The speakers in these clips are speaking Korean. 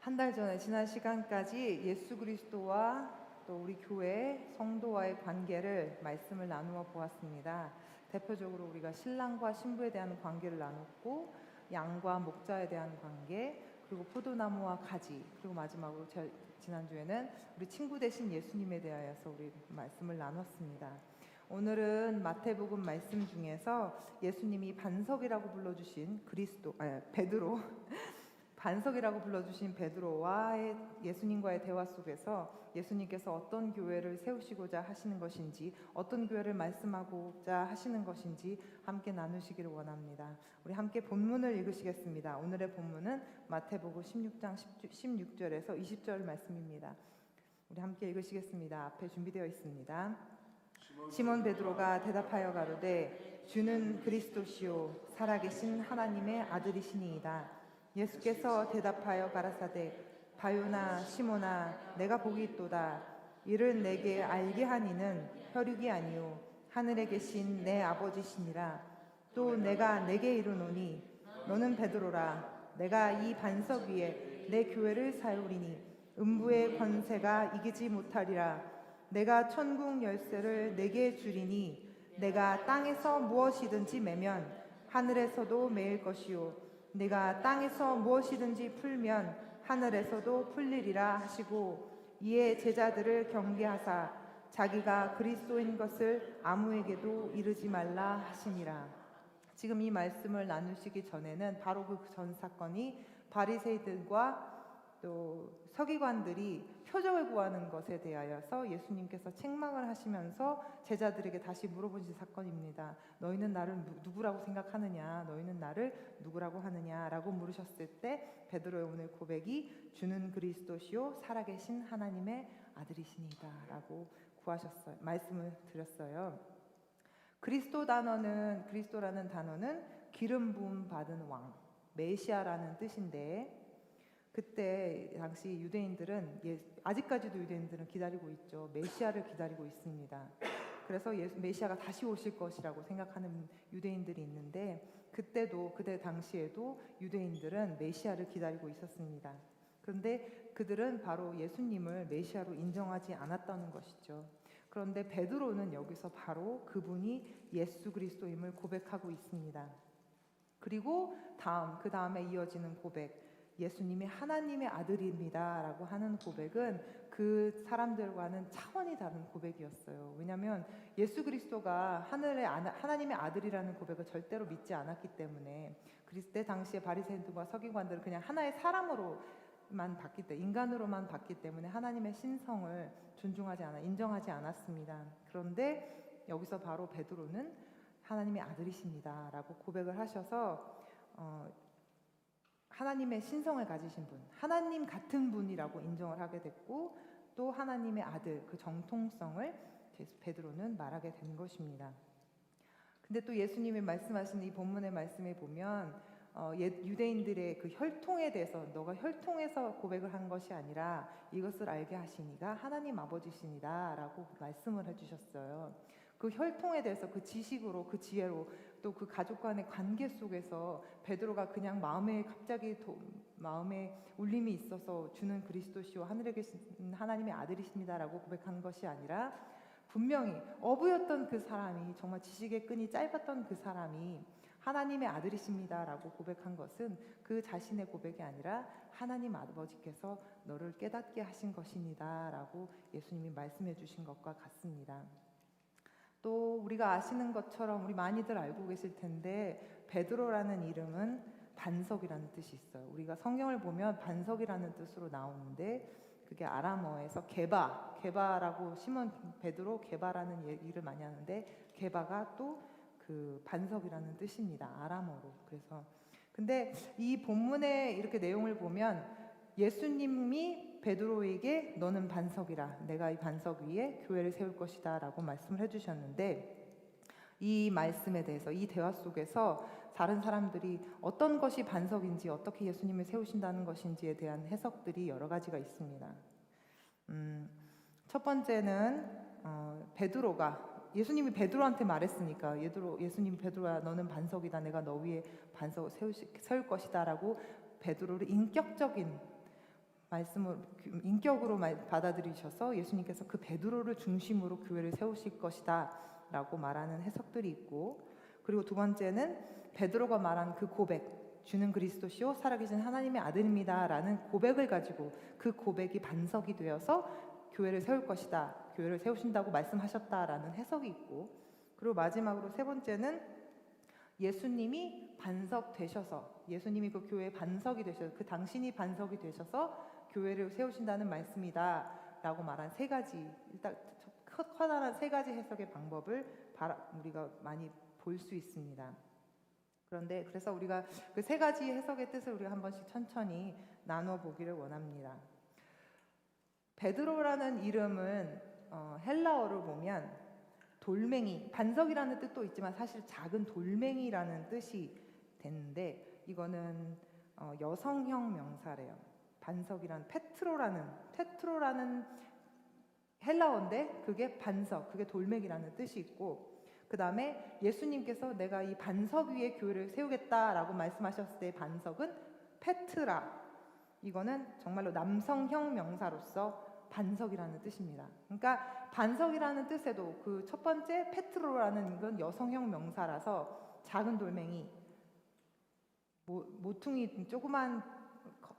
한 달 전에 지난 시간까지 예수 그리스도와 또 우리 교회 성도와의 관계를 말씀을 나누어 보았습니다. 대표적으로 우리가 신랑과 신부에 대한 관계를 나눴고 양과 목자에 대한 관계 그리고 포도나무와 가지 그리고 마지막으로 저- 지난주에는 우리 친구 대신 예수님에 대하여서 우리 말씀을 나눴습니다. 오늘은 마태복음 말씀 중에서 예수님이 반석이라고 불러주신 그리스도 아 베드로 반석이라고 불러주신 베드로와의 예수님과의 대화 속에서 예수님께서 어떤 교회를 세우시고자 하시는 것인지 어떤 교회를 말씀하고자 하시는 것인지 함께 나누시기를 원합니다. 우리 함께 본문을 읽으시겠습니다. 오늘의 본문은 마태복음 16장 16절에서 20절 말씀입니다. 우리 함께 읽으시겠습니다. 앞에 준비되어 있습니다. 시몬 베드로가 대답하여 가로되 주는 그리스도시요 살아계신 하나님의 아들이시니이다. 예수께서 대답하여 가라사대 바요나 시몬아 내가 복이 있도다. 이를 내게 알게 하니는 혈육이 아니요 하늘에 계신 내 아버지시니라. 또 내가 내게 이르노니 너는 베드로라. 내가 이 반석 위에 내 교회를 사우리니 음부의 권세가 이기지 못하리라. 내가 천국 열쇠를 내게 주리니 내가 땅에서 무엇이든지 매면 하늘에서도 매일 것이요 내가 땅에서 무엇이든지 풀면 하늘에서도 풀리리라 하시고 이에 제자들을 경계하사 자기가 그리스도인 것을 아무에게도 이르지 말라 하시니라. 지금 이 말씀을 나누시기 전에는 바로 그 전 사건이 바리새이들과 또 서기관들이 표적을 구하는 것에 대하여서 예수님께서 책망을 하시면서 제자들에게 다시 물어보신 사건입니다. 너희는 나를 누- 누구라고 생각하느냐? 너희는 나를 누구라고 하느냐라고 물으셨을 때 베드로의 오늘 고백이 주는 그리스도시요 살아계신 하나님의 아들이시니다라고 구하셨어요. 말씀을 드렸어요. 그리스도 단어는 그리스도라는 단어는 기름 부음 받은 왕, 메시아라는 뜻인데 그때 당시 유대인들은 예, 아직까지도 유대인들은 기다리고 있죠. 메시아를 기다리고 있습니다. 그래서 예수, 메시아가 다시 오실 것이라고 생각하는 유대인들이 있는데 그때도 그때 당시에도 유대인들은 메시아를 기다리고 있었습니다. 그런데 그들은 바로 예수님을 메시아로 인정하지 않았다는 것이죠. 그런데 베드로는 여기서 바로 그분이 예수 그리스도임을 고백하고 있습니다. 그리고 다음 그 다음에 이어지는 고백 예수님이 하나님의 아들입니다라고 하는 고백은 그 사람들과는 차원이 다른 고백이었어요. 왜냐하면 예수 그리스도가 하늘의 하나님의 아들이라는 고백을 절대로 믿지 않았기 때문에 그리스도 당시에 바리새인들과 서기관들은 그냥 하나의 사람으로만 봤기 때문에 인간으로만 봤기 때문에 하나님의 신성을 존중하지 않아 인정하지 않았습니다. 그런데 여기서 바로 베드로는 하나님의 아들이십니다라고 고백을 하셔서 어, 하나님의 신성을 가지신 분, 하나님 같은 분이라고 인정을 하게 됐고 또 하나님의 아들 그 정통성을 베드로는 말하게 된 것입니다. 근데 또 예수님이 말씀하신 이 본문의 말씀에 보면 어, 예- 유대인들의 그 혈통에 대해서 너가 혈통에서 고백을 한 것이 아니라 이것을 알게 하시니가 하나님 아버지시니다라고 말씀을 해주셨어요. 그 혈통에 대해서 그 지식으로 그 지혜로 또 그 가족 간의 관계 속에서 베드로가 그냥 마음에 갑자기 도, 마음에 울림이 있어서 주는 그리스도시요 하늘에 계신 하나님의 아들이십니다라고 고백한 것이 아니라 분명히 어부였던 그 사람이 정말 지식의 끈이 짧았던 그 사람이 하나님의 아들이십니다라고 고백한 것은 그 자신의 고백이 아니라 하나님 아버지께서 너를 깨닫게 하신 것입니다라고 예수님이 말씀해 주신 것과 같습니다. 또 우리가 아시는 것처럼 우리 많이들 알고 계실 텐데 베드로라는 이름은 반석이라는 뜻이 있어요. 우리가 성경을 보면 반석이라는 뜻으로 나오는데 그게 아람어에서 게바, 게바라고 시몬 베드로 게바라는 얘기를 많이 하는데 게바가 또 그 반석이라는 뜻입니다. 아람어로. 그래서 근데 이 본문의 이렇게 내용을 보면 예수님이 베드로에게 너는 반석이라. 내가 이 반석 위에 교회를 세울 것이다라고 말씀을 해 주셨는데 이 말씀에 대해서 이 대화 속에서 다른 사람들이 어떤 것이 반석인지 어떻게 예수님을 세우신다는 것인지에 대한 해석들이 여러 가지가 있습니다. 음, 첫 번째는 어, 베드로가 예수님이 베드로한테 말했으니까 예드로, 예수님 베드로야 너는 반석이다. 내가 너 위에 반석 세우시, 세울 것이다라고 베드로를 인격적인 말씀을 인격으로 말- 받아들이셔서 예수님께서 그 베드로를 중심으로 교회를 세우실 것이다라고 말하는 해석들이 있고 그리고 두 번째는 베드로가 말한 그 고백 주는 그리스도시요 살아계신 하나님의 아들입니다라는 고백을 가지고 그 고백이 반석이 되어서 교회를 세울 것이다 교회를 세우신다고 말씀하셨다라는 해석이 있고 그리고 마지막으로 세 번째는 예수님이 반석 되셔서 예수님이 그 교회의 반석이 되셔서 그 당신이 반석이 되셔서 교회를 세우신다는 말씀이다 라고 말한 세 가지 일단 커- 커다란 세 가지 해석의 방법을 우리가 많이 볼 수 있습니다. 그런데 그래서 우리가 그 세 가지 해석의 뜻을 우리가 한 번씩 천천히 나눠 보기를 원합니다. 베드로라는 이름은 어, 헬라어를 보면 돌멩이, 반석이라는 뜻도 있지만 사실 작은 돌멩이라는 뜻이 되는데 이거는 어, 여성형 명사래요. 반석이란 페트로라는 페트로라는 헬라어인데 그게 반석, 그게 돌멩이라는 뜻이 있고 그 다음에 예수님께서 내가 이 반석 위에 교회를 세우겠다라고 말씀하셨을 때 반석은 페트라 이거는 정말로 남성형 명사로서 반석이라는 뜻입니다. 그러니까 반석이라는 뜻에도 그 첫 번째 페트로라는 이건 여성형 명사라서 작은 돌멩이 모, 모퉁이 조그만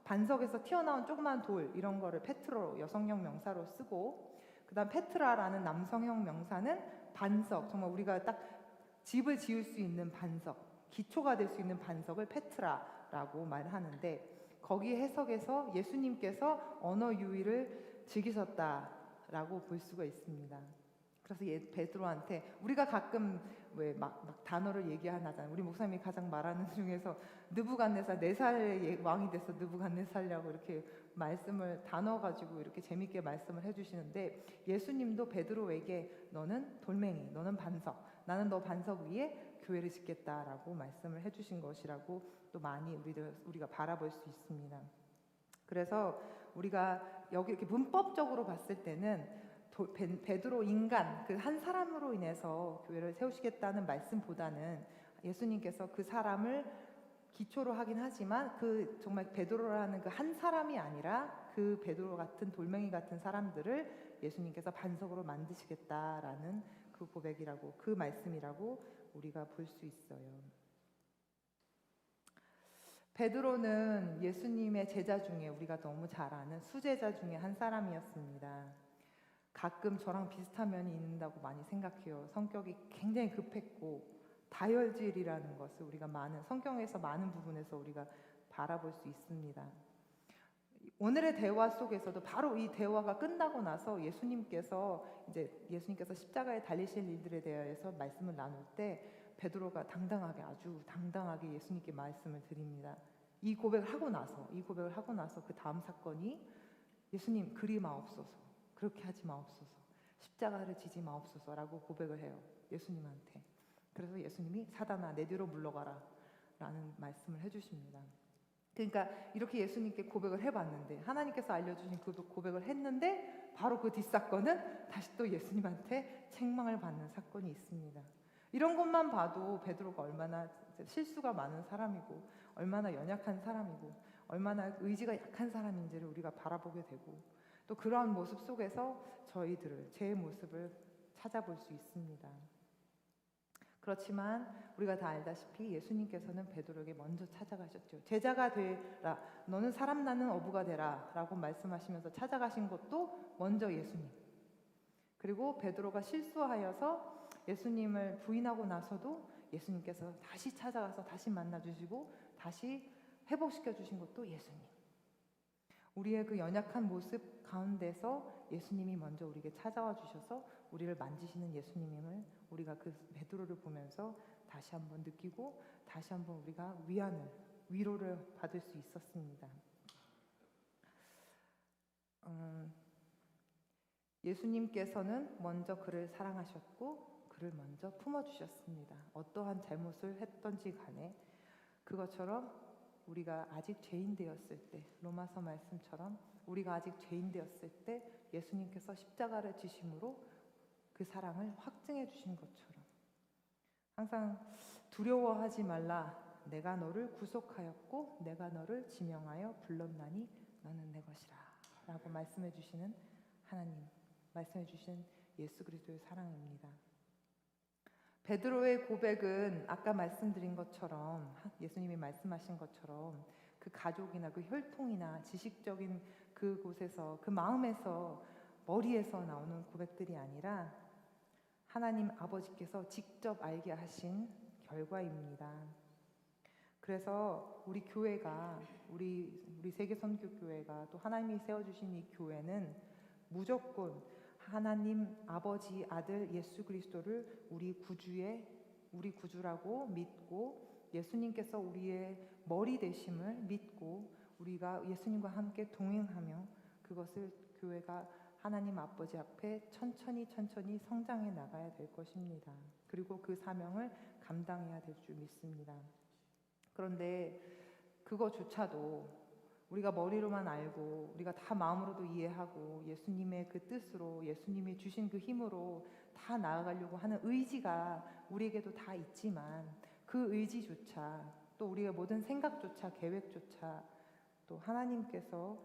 반석에서 튀어나온 조그만 돌 이런 거를 페트로 여성형 명사로 쓰고 그다음 페트라라는 남성형 명사는 반석 정말 우리가 딱 집을 지을 수 있는 반석 기초가 될 수 있는 반석을 페트라라고 말하는데 거기 해석에서 예수님께서 언어 유희를 즐기셨다라고 볼 수가 있습니다. 그래서 예, 베드로한테 우리가 가끔 왜막 단어를 얘기하잖아요. 우리 목사님이 가장 말하는 중에서 느부갓네살 네 살의 왕이 돼서 느부갓네살이라고 이렇게 말씀을 단어 가지고 이렇게 재밌게 말씀을 해주시는데 예수님도 베드로에게 너는 돌멩이, 너는 반석, 나는 너 반석 위에 교회를 짓겠다라고 말씀을 해주신 것이라고 또 많이 우리들 우리가 바라볼 수 있습니다. 그래서 우리가 여기 이렇게 문법적으로 봤을 때는 도, 베, 베드로 인간 그 한 사람으로 인해서 교회를 세우시겠다는 말씀보다는 예수님께서 그 사람을 기초로 하긴 하지만 그 정말 베드로라는 그 한 사람이 아니라 그 베드로 같은 돌멩이 같은 사람들을 예수님께서 반석으로 만드시겠다라는 그 고백이라고 그 말씀이라고 우리가 볼 수 있어요. 베드로는 예수님의 제자 중에 우리가 너무 잘 아는 수제자 중에 한 사람이었습니다. 가끔 저랑 비슷한 면이 있다고 많이 생각해요. 성격이 굉장히 급했고 다혈질이라는 것을 우리가 많은 성경에서 많은 부분에서 우리가 바라볼 수 있습니다. 오늘의 대화 속에서도 바로 이 대화가 끝나고 나서 예수님께서 이제 예수님께서 십자가에 달리실 일들에 대해서 말씀을 나눌 때 베드로가 당당하게 아주 당당하게 예수님께 말씀을 드립니다. 이 고백을 하고 나서 이 고백을 하고 나서 그 다음 사건이 예수님 그리 마옵소서 그렇게 하지 마옵소서. 십자가를 지지 마옵소서라고 고백을 해요. 예수님한테. 그래서 예수님이 사단아 내 뒤로 물러가라 라는 말씀을 해주십니다. 그러니까 이렇게 예수님께 고백을 해봤는데 하나님께서 알려주신 그 고백을 했는데 바로 그 뒷사건은 다시 또 예수님한테 책망을 받는 사건이 있습니다. 이런 것만 봐도 베드로가 얼마나 실수가 많은 사람이고 얼마나 연약한 사람이고 얼마나 의지가 약한 사람인지를 우리가 바라보게 되고 또 그러한 모습 속에서 저희들을 제 모습을 찾아볼 수 있습니다. 그렇지만 우리가 다 알다시피 예수님께서는 베드로에게 먼저 찾아가셨죠. 제자가 되라. 너는 사람 낳는 어부가 되라라고 말씀하시면서 찾아가신 것도 먼저 예수님. 그리고 베드로가 실수하여서 예수님을 부인하고 나서도 예수님께서 다시 찾아가서 다시 만나 주시고 다시 회복시켜 주신 것도 예수님. 우리의 그 연약한 모습 가운데서 예수님이 먼저 우리에게 찾아와 주셔서 우리를 만지시는 예수님임을 우리가 그 베드로를 보면서 다시 한번 느끼고 다시 한번 우리가 위안을 위로를 받을 수 있었습니다. 음, 예수님께서는 먼저 그를 사랑하셨고 그를 먼저 품어 주셨습니다. 어떠한 잘못을 했던지 간에 그것처럼 우리가 아직 죄인 되었을 때 로마서 말씀처럼 우리가 아직 죄인 되었을 때 예수님께서 십자가를 지심으로 그 사랑을 확증해 주신 것처럼. 항상 두려워하지 말라. 내가 너를 구속하였고 내가 너를 지명하여 불렀나니 너는 내 것이라. 라고 말씀해 주시는 하나님 말씀해 주신 예수 그리스도의 사랑입니다. 베드로의 고백은 아까 말씀드린 것처럼 예수님이 말씀하신 것처럼 그 가족이나 그 혈통이나 지식적인 그곳에서 그 마음에서 머리에서 나오는 고백들이 아니라 하나님 아버지께서 직접 알게 하신 결과입니다. 그래서 우리 교회가 우리 우리 세계 선교 교회가 또 하나님이 세워 주신 이 교회는 무조건 하나님 아버지 아들 예수 그리스도를 우리 구주의 우리 구주라고 믿고 예수님께서 우리의 머리 되심을 믿고 우리가 예수님과 함께 동행하며 그것을 교회가 하나님 아버지 앞에 천천히 천천히 성장해 나가야 될 것입니다. 그리고 그 사명을 감당해야 될 줄 믿습니다. 그런데 그거조차도 우리가 머리로만 알고 우리가 다 마음으로도 이해하고 예수님의 그 뜻으로 예수님이 주신 그 힘으로 다 나아가려고 하는 의지가 우리에게도 다 있지만 그 의지조차 또 우리의 모든 생각조차 계획조차 또 하나님께서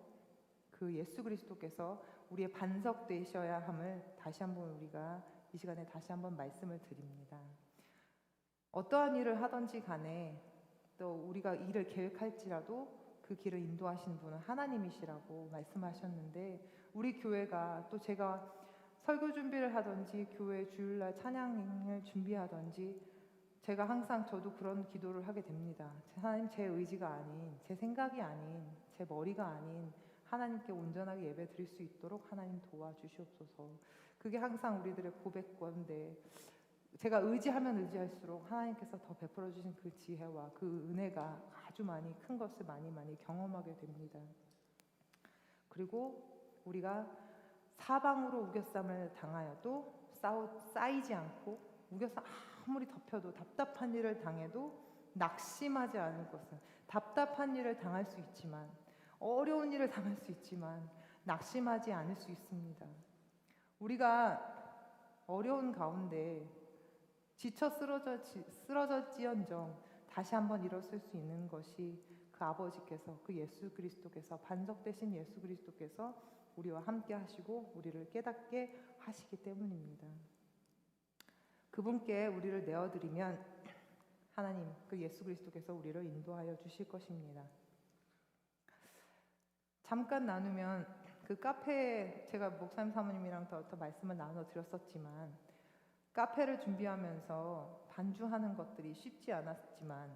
그 예수 그리스도께서 우리의 반석 되셔야 함을 다시 한번 우리가 이 시간에 다시 한번 말씀을 드립니다. 어떠한 일을 하든지 간에 또 우리가 일을 계획할지라도 그 길을 인도하시는 분은 하나님이시라고 말씀하셨는데 우리 교회가 또 제가 설교 준비를 하든지 교회 주일날 찬양을 준비하든지 제가 항상 저도 그런 기도를 하게 됩니다. 하나님 제 의지가 아닌 제 생각이 아닌 제 머리가 아닌 하나님께 온전하게 예배 드릴 수 있도록 하나님 도와주시옵소서. 그게 항상 우리들의 고백건데 제가 의지하면 의지할수록 하나님께서 더 베풀어 주신 그 지혜와 그 은혜가 아주 많이 큰 것을 많이 많이 경험하게 됩니다. 그리고 우리가 사방으로 우겨쌈을 당하여도 싸우, 쌓이지 않고 우겨쌈 아무리 덮여도 답답한 일을 당해도 낙심하지 않을 것은 답답한 일을 당할 수 있지만 어려운 일을 당할 수 있지만 낙심하지 않을 수 있습니다. 우리가 어려운 가운데 지쳐 쓰러져 쓰러졌지언정 다시 한번 일어설 수 있는 것이 그 아버지께서 그 예수 그리스도께서 반석 되신 예수 그리스도께서 우리와 함께 하시고 우리를 깨닫게 하시기 때문입니다. 그분께 우리를 내어드리면 하나님 그 예수 그리스도께서 우리를 인도하여 주실 것입니다. 잠깐 나누면 그 카페 제가 목사님 사모님이랑 더, 더 말씀을 나눠 드렸었지만 카페를 준비하면서 반주하는 것들이 쉽지 않았지만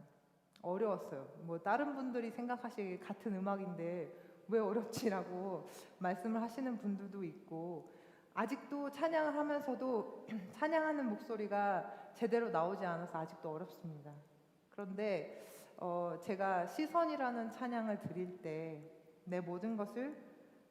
어려웠어요. 뭐 다른 분들이 생각하시기에 같은 음악인데 왜 어렵지라고 말씀을 하시는 분들도 있고 아직도 찬양을 하면서도 찬양하는 목소리가 제대로 나오지 않아서 아직도 어렵습니다. 그런데 어 제가 시선이라는 찬양을 드릴 때 내 모든 것을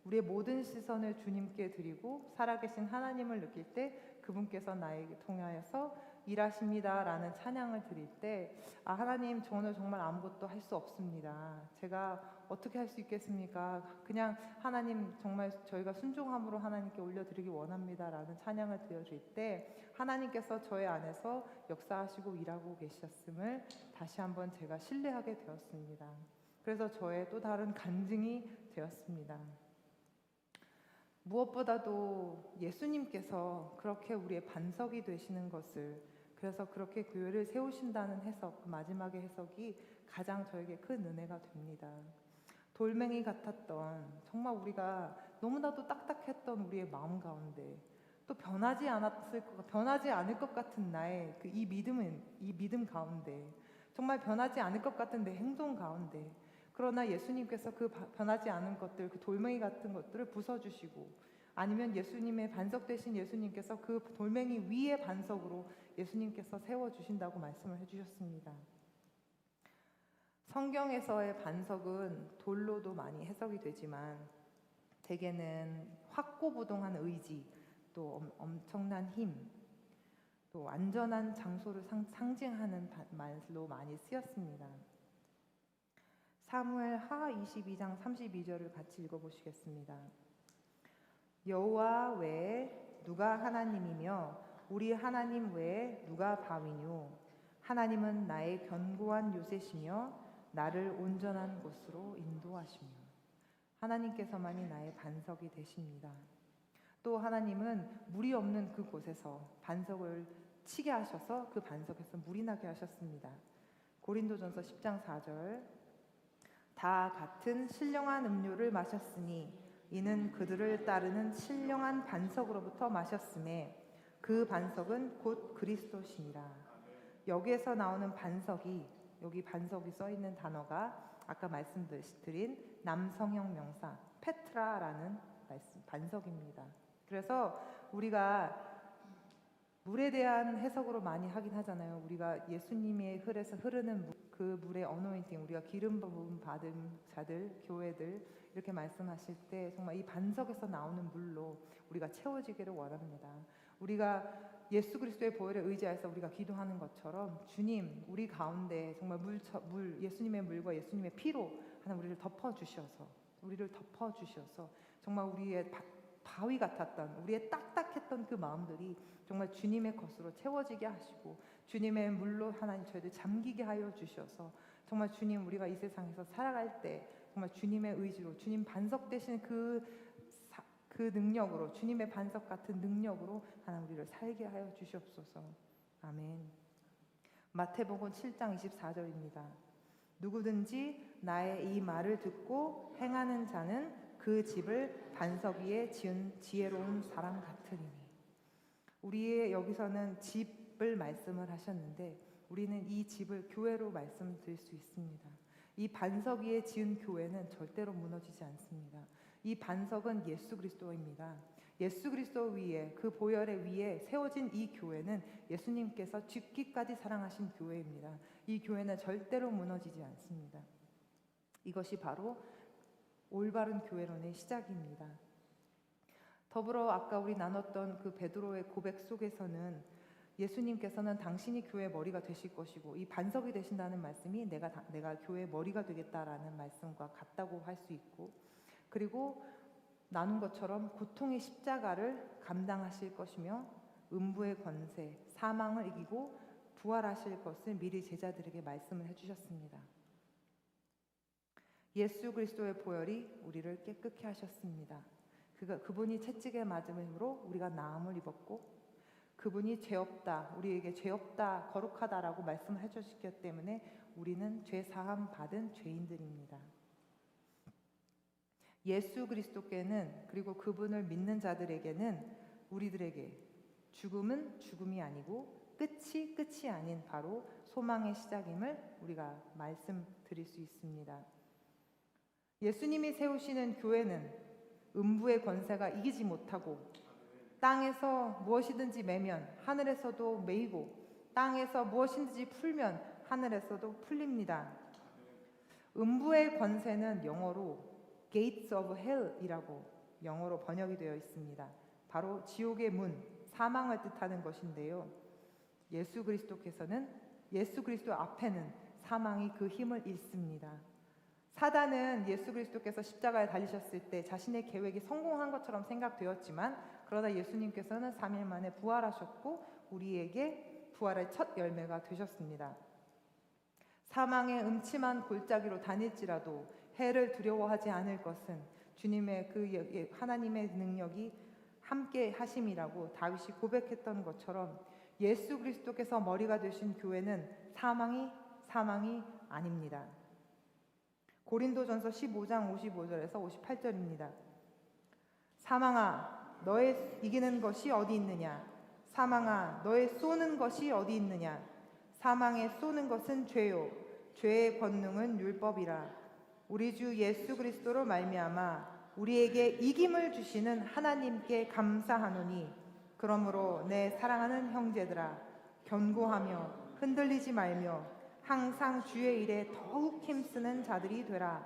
우리의 모든 시선을 주님께 드리고 살아계신 하나님을 느낄 때 그분께서 나에게 통하여서 일하십니다라는 찬양을 드릴 때 아, 하나님 저는 정말 아무것도 할 수 없습니다. 제가 어떻게 할 수 있겠습니까? 그냥 하나님 정말 저희가 순종함으로 하나님께 올려드리기 원합니다라는 찬양을 드려줄 때 하나님께서 저의 안에서 역사하시고 일하고 계셨음을 다시 한번 제가 신뢰하게 되었습니다. 그래서 저의 또 다른 간증이 되었습니다. 무엇보다도 예수님께서 그렇게 우리의 반석이 되시는 것을 그래서 그렇게 교회를 세우신다는 해석, 그 마지막의 해석이 가장 저에게 큰 은혜가 됩니다. 돌멩이 같았던 정말 우리가 너무나도 딱딱했던 우리의 마음 가운데 또 변하지 않았을 것, 변하지 않을 것 같은 나의 그 이 믿음은 이 믿음 가운데 정말 변하지 않을 것 같은 내 행동 가운데 그러나 예수님께서 그 변하지 않은 것들, 그 돌멩이 같은 것들을 부숴주시고 아니면 예수님의 반석 되신 예수님께서 그 돌멩이 위에 반석으로 예수님께서 세워 주신다고 말씀을 해 주셨습니다. 성경에서의 반석은 돌로도 많이 해석이 되지만 대개는 확고부동한 의지, 또 엄청난 힘, 또 안전한 장소를 상, 징하는 말로 많이 쓰였습니다. 사무엘 하 22장 32절을 같이 읽어보시겠습니다. 여호와 외에 누가 하나님이며 우리 하나님 외에 누가 바위뇨 하나님은 나의 견고한 요새시며 나를 온전한 곳으로 인도하시며 하나님께서만이 나의 반석이 되십니다. 또 하나님은 물이 없는 그곳에서 반석을 치게 하셔서 그 반석에서 물이 나게 하셨습니다. 고린도전서 10장 4절 다 같은 신령한 음료를 마셨으니 이는 그들을 따르는 신령한 반석으로부터 마셨음에 그 반석은 곧 그리스도시니라. 여기에서 나오는 반석이 여기 반석이 써 있는 단어가 아까 말씀드린 남성형 명사 페트라라는 말씀, 반석입니다. 그래서 우리가 물에 대한 해석으로 많이 하긴 하잖아요. 우리가 예수님의 흘에서 흐르는 물, 그 물의 어노인팅, 우리가 기름 부음 받은 자들, 교회들 이렇게 말씀하실 때 정말 이 반석에서 나오는 물로 우리가 채워지기를 원합니다. 우리가 예수 그리스도의 보혈에 의지해서 우리가 기도하는 것처럼 주님 우리 가운데 정말 물, 물 예수님의 물과 예수님의 피로 하나 우리를 덮어 주셔서 우리를 덮어 주셔서 정말 우리의 바, 바위 같았던 우리의 딱딱했던 그 마음들이 정말 주님의 것으로 채워지게 하시고 주님의 물로 하나님 저희들 잠기게 하여 주셔서 정말 주님 우리가 이 세상에서 살아갈 때 정말 주님의 의지로 주님 반석 되신 그, 사, 그 능력으로 주님의 반석 같은 능력으로 하나님 우리를 살게 하여 주시옵소서. 아멘. 마태복음 7장 24절입니다. 누구든지 나의 이 말을 듣고 행하는 자는 그 집을 반석 위에 지은 지혜로운 사람 같으리니 우리의 여기서는 집을 말씀을 하셨는데 우리는 이 집을 교회로 말씀드릴 수 있습니다. 이 반석 위에 지은 교회는 절대로 무너지지 않습니다. 이 반석은 예수 그리스도입니다. 예수 그리스도 위에 그 보혈의 위에 세워진 이 교회는 예수님께서 죽기까지 사랑하신 교회입니다. 이 교회는 절대로 무너지지 않습니다. 이것이 바로 올바른 교회론의 시작입니다. 더불어 아까 우리 나눴던 그 베드로의 고백 속에서는 예수님께서는 당신이 교회 머리가 되실 것이고 이 반석이 되신다는 말씀이 내가 내가 교회 머리가 되겠다라는 말씀과 같다고 할 수 있고 그리고 나눈 것처럼 고통의 십자가를 감당하실 것이며 음부의 권세, 사망을 이기고 부활하실 것을 미리 제자들에게 말씀을 해 주셨습니다. 예수 그리스도의 보혈이 우리를 깨끗게 하셨습니다. 그가 그분이 채찍에 맞음으로 우리가 나음을 입었고 그분이 죄 없다 우리에게 죄 없다 거룩하다라고 말씀을 해주셨기 때문에 우리는 죄 사함 받은 죄인들입니다. 예수 그리스도께는 그리고 그분을 믿는 자들에게는 우리들에게 죽음은 죽음이 아니고 끝이 끝이 아닌 바로 소망의 시작임을 우리가 말씀드릴 수 있습니다. 예수님이 세우시는 교회는 음부의 권세가 이기지 못하고 땅에서 무엇이든지 매면 하늘에서도 매이고 땅에서 무엇이든지 풀면 하늘에서도 풀립니다. 음부의 권세는 영어로 Gates of Hell이라고 영어로 번역이 되어 있습니다. 바로 지옥의 문, 사망을 뜻하는 것인데요. 예수 그리스도께서는 예수 그리스도 앞에는 사망이 그 힘을 잃습니다. 사단은 예수 그리스도께서 십자가에 달리셨을 때 자신의 계획이 성공한 것처럼 생각되었지만 그러다 예수님께서는 3일 만에 부활하셨고 우리에게 부활의 첫 열매가 되셨습니다. 사망의 음침한 골짜기로 다닐지라도 해를 두려워하지 않을 것은 주님의 그 예, 하나님의 능력이 함께 하심이라고 다윗이 고백했던 것처럼 예수 그리스도께서 머리가 되신 교회는 사망이 사망이 아닙니다. 고린도전서 15장 55절에서 58절입니다. 사망아 너의 이기는 것이 어디 있느냐? 사망아 너의 쏘는 것이 어디 있느냐? 사망에 쏘는 것은 죄요. 죄의 권능은 율법이라. 우리 주 예수 그리스도로 말미암아 우리에게 이김을 주시는 하나님께 감사하노니 그러므로 내 사랑하는 형제들아 견고하며 흔들리지 말며 항상 주의 일에 더욱 힘쓰는 자들이 되라.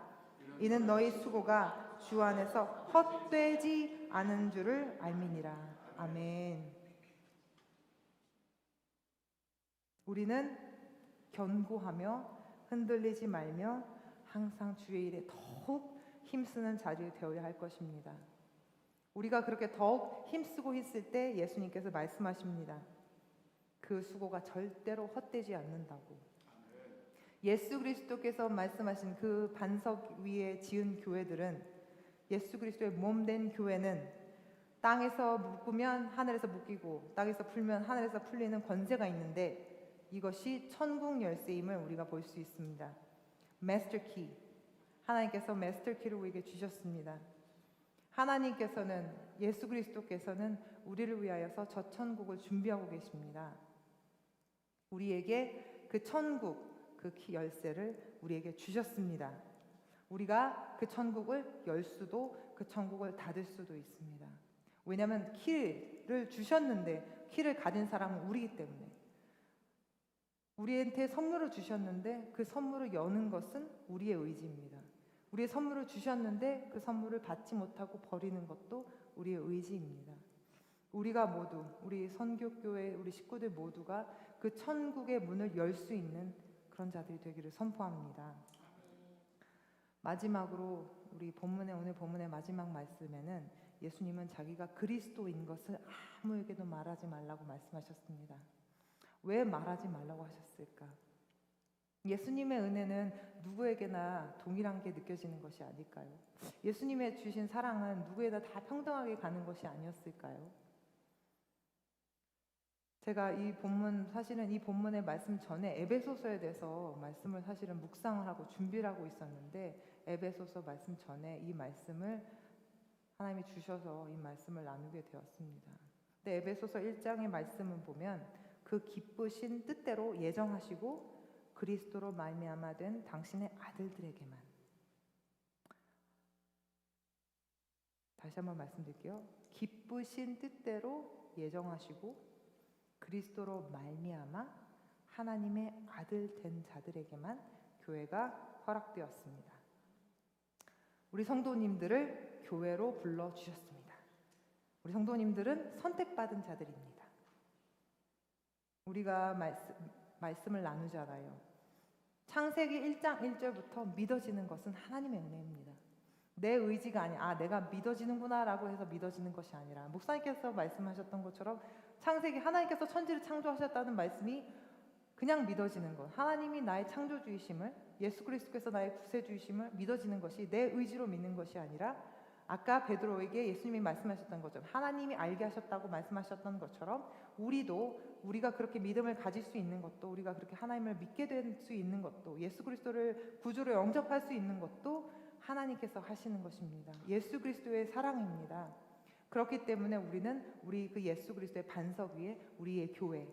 이는 너희 수고가 주 안에서 헛되지 않은 줄을 알미니라. 아멘. 우리는 견고하며 흔들리지 말며 항상 주의 일에 더욱 힘쓰는 자들이 되어야 할 것입니다. 우리가 그렇게 더욱 힘쓰고 있을 때 예수님께서 말씀하십니다. 그 수고가 절대로 헛되지 않는다고. 예수 그리스도께서 말씀하신 그 반석 위에 지은 교회들은 예수 그리스도의 몸 된 교회는 땅에서 묶으면 하늘에서 묶이고 땅에서 풀면 하늘에서 풀리는 권세가 있는데 이것이 천국 열쇠임을 우리가 볼 수 있습니다. 마스터 키. 하나님께서 마스터 키를 우리에게 주셨습니다. 하나님께서는 예수 그리스도께서는 우리를 위하여서 저 천국을 준비하고 계십니다. 우리에게 그 천국 그 키 열쇠를 우리에게 주셨습니다. 우리가 그 천국을 열 수도 그 천국을 닫을 수도 있습니다. 왜냐하면 키를 주셨는데 키를 가진 사람은 우리이기 때문에 우리한테 선물을 주셨는데 그 선물을 여는 것은 우리의 의지입니다. 우리의 선물을 주셨는데 그 선물을 받지 못하고 버리는 것도 우리의 의지입니다. 우리가 모두 우리 선교교회 우리 식구들 모두가 그 천국의 문을 열 수 있는 그런 자들이 되기를 선포합니다. 마지막으로 우리 본문의 오늘 본문의 마지막 말씀에는 예수님은 자기가 그리스도인 것을 아무에게도 말하지 말라고 말씀하셨습니다. 왜 말하지 말라고 하셨을까? 예수님의 은혜는 누구에게나 동일한 게 느껴지는 것이 아닐까요? 예수님의 주신 사랑은 누구에다 다 평등하게 가는 것이 아니었을까요? 제가 이 본문 사실은 이 본문의 말씀 전에 에베소서에 대해서 말씀을 사실은 묵상을 하고 준비를 하고 있었는데 에베소서 말씀 전에 이 말씀을 하나님이 주셔서 이 말씀을 나누게 되었습니다. 근데 에베소서 1장의 말씀을 보면 그 기쁘신 뜻대로 예정하시고 그리스도로 말미암아 된 당신의 아들들에게만 다시 한번 말씀드릴게요. 기쁘신 뜻대로 예정하시고 그리스도로 말미암아 하나님의 아들 된 자들에게만 교회가 허락되었습니다. 우리 성도님들을 교회로 불러 주셨습니다. 우리 성도님들은 선택받은 자들입니다. 우리가 말씀, 말씀을 나누잖아요. 창세기 1장 1절부터 믿어지는 것은 하나님의 은혜입니다. 내 의지가 아니, 아, 내가 믿어지는구나라고 해서 믿어지는 것이 아니라, 목사님께서 말씀하셨던 것처럼 창세기 하나님께서 천지를 창조하셨다는 말씀이 그냥 믿어지는 것. 하나님이 나의 창조주이심을, 예수 그리스도께서 나의 구세주이심을 믿어지는 것이 내 의지로 믿는 것이 아니라, 아까 베드로에게 예수님이 말씀하셨던 것처럼 하나님이 알게 하셨다고 말씀하셨던 것처럼 우리도 우리가 그렇게 믿음을 가질 수 있는 것도 우리가 그렇게 하나님을 믿게 될 수 있는 것도 예수 그리스도를 구주로 영접할 수 있는 것도 하나님께서 하시는 것입니다. 예수 그리스도의 사랑입니다. 그렇기 때문에 우리는 우리 그 예수 그리스도의 반석 위에 우리의 교회,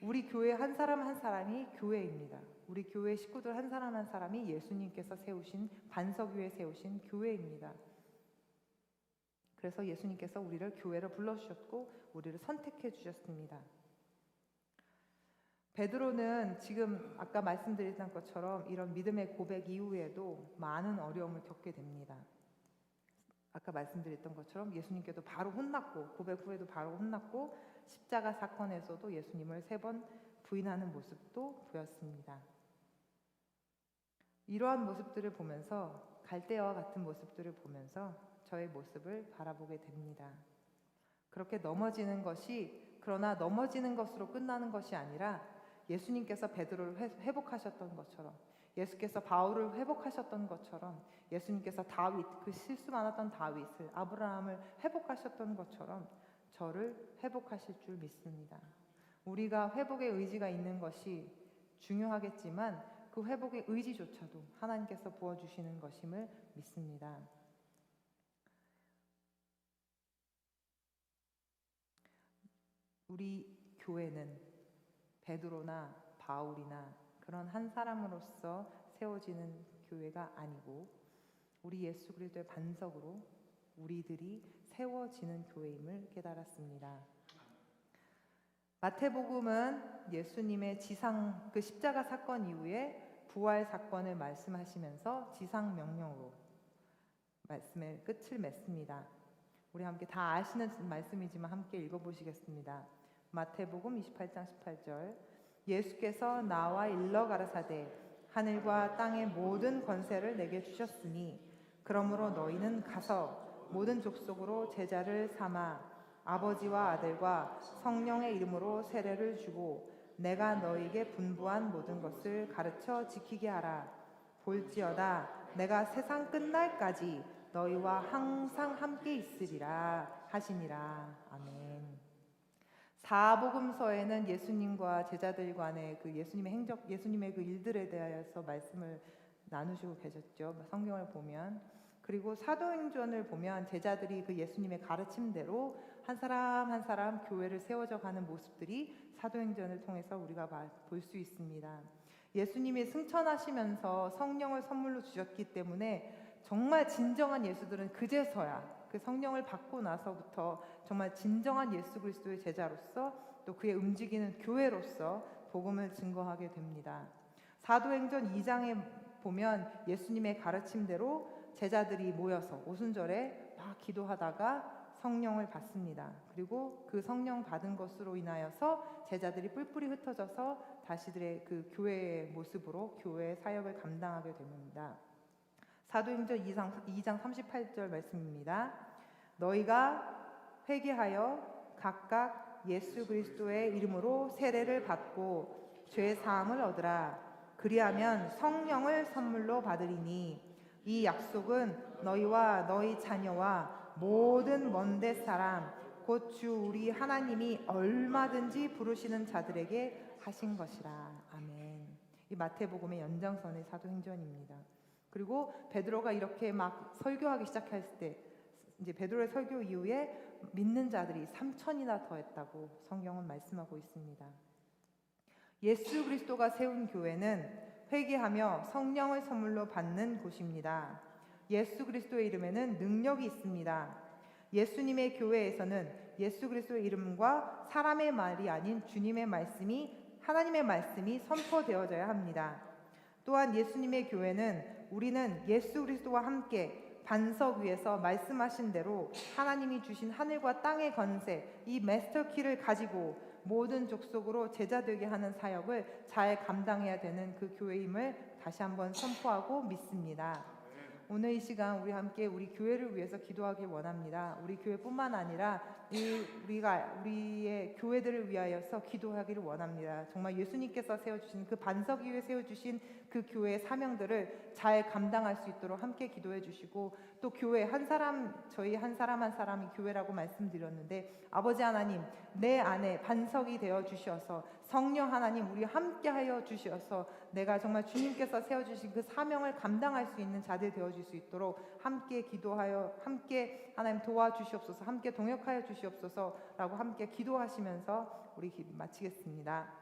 우리 교회 한 사람 한 사람이 교회입니다. 우리 교회 식구들 한 사람 한 사람이 예수님께서 세우신 반석 위에 세우신 교회입니다. 그래서 예수님께서 우리를 교회로 불러주셨고 우리를 선택해 주셨습니다. 베드로는 지금 아까 말씀드렸던 것처럼 이런 믿음의 고백 이후에도 많은 어려움을 겪게 됩니다. 아까 말씀드렸던 것처럼 예수님께도 바로 혼났고 고백 후에도 바로 혼났고 십자가 사건에서도 예수님을 세 번 부인하는 모습도 보였습니다. 이러한 모습들을 보면서 갈대와 같은 모습들을 보면서 저의 모습을 바라보게 됩니다. 그렇게 넘어지는 것이 그러나 넘어지는 것으로 끝나는 것이 아니라 예수님께서 베드로를 회복하셨던 것처럼 예수께서 바울을 회복하셨던 것처럼 예수님께서 다윗 그 실수 많았던 다윗을 아브라함을 회복하셨던 것처럼 저를 회복하실 줄 믿습니다. 우리가 회복의 의지가 있는 것이 중요하겠지만 그 회복의 의지조차도 하나님께서 부어 주시는 것임을 믿습니다. 우리 교회는 베드로나 바울이나 그런 한 사람으로서 세워지는 교회가 아니고 우리 예수 그리스도의 반석으로 우리들이 세워지는 교회임을 깨달았습니다. 마태복음은 예수님의 지상 그 십자가 사건 이후에 부활 사건을 말씀하시면서 지상 명령으로 말씀의 끝을 맺습니다. 우리 함께 다 아시는 말씀이지만 함께 읽어보시겠습니다. 마태복음 28장 18절 예수께서 나와 일러 가라사대 하늘과 땅의 모든 권세를 내게 주셨으니 그러므로 너희는 가서 모든 족속으로 제자를 삼아 아버지와 아들과 성령의 이름으로 세례를 주고 내가 너희에게 분부한 모든 것을 가르쳐 지키게 하라 볼지어다 내가 세상 끝날까지 너희와 항상 함께 있으리라 하시니라. 아멘. 사복음서에는 예수님과 제자들 간의 그 예수님의 행적, 예수님의 그 일들에 대하여서 말씀을 나누시고 계셨죠. 성경을 보면 그리고 사도행전을 보면 제자들이 그 예수님의 가르침대로 한 사람 한 사람 교회를 세워져 가는 모습들이 사도행전을 통해서 우리가 볼 수 있습니다. 예수님이 승천하시면서 성령을 선물로 주셨기 때문에 정말 진정한 예수들은 그제서야 그 성령을 받고 나서부터 정말 진정한 예수 그리스도의 제자로서 또 그의 움직이는 교회로서 복음을 증거하게 됩니다. 사도행전 2장에 보면 예수님의 가르침대로 제자들이 모여서 오순절에 막 기도하다가 성령을 받습니다. 그리고 그 성령 받은 것으로 인하여서 제자들이 뿔뿔이 흩어져서 다시들의 그 교회의 모습으로 교회의 사역을 감당하게 됩니다. 사도행전 2장, 2장 38절 말씀입니다. 너희가 회개하여 각각 예수 그리스도의 이름으로 세례를 받고 죄 사함을 얻으라. 그리하면 성령을 선물로 받으리니 이 약속은 너희와 너희 자녀와 모든 먼데 사람 곧 주 우리 하나님이 얼마든지 부르시는 자들에게 하신 것이라. 아멘. 이 마태복음의 연장선의 사도행전입니다. 그리고 베드로가 이렇게 막 설교하기 시작했을 때 이제 베드로의 설교 이후에 믿는 자들이 3천이나 더했다고 성경은 말씀하고 있습니다. 예수 그리스도가 세운 교회는 회개하며 성령을 선물로 받는 곳입니다. 예수 그리스도의 이름에는 능력이 있습니다. 예수님의 교회에서는 예수 그리스도의 이름과 사람의 말이 아닌 주님의 말씀이 하나님의 말씀이 선포되어져야 합니다. 또한 예수님의 교회는 우리는 예수 그리스도와 함께 반석 위에서 말씀하신 대로 하나님이 주신 하늘과 땅의 건세 이 마스터 키를 가지고 모든 족속으로 제자 되게 하는 사역을 잘 감당해야 되는 그 교회임을 다시 한번 선포하고 믿습니다. 오늘 이 시간 우리 함께 우리 교회를 위해서 기도하기 원합니다. 우리 교회뿐만 아니라 우리가 우리의 교회들을 위하여서 기도하기를 원합니다. 정말 예수님께서 세워 주신 그 반석 위에 세워 주신 그 교회의 사명들을 잘 감당할 수 있도록 함께 기도해 주시고 또 교회 한 사람 저희 한 사람 한 사람이 교회라고 말씀드렸는데 아버지 하나님 내 안에 반석이 되어 주셔서 성령 하나님 우리 함께하여 주셔서 내가 정말 주님께서 세워 주신 그 사명을 감당할 수 있는 자들 되어 줄 수 있도록 함께 기도하여 함께 하나님 도와 주시옵소서 함께 동역하여 주시옵소서라고 함께 기도하시면서 우리 마치겠습니다.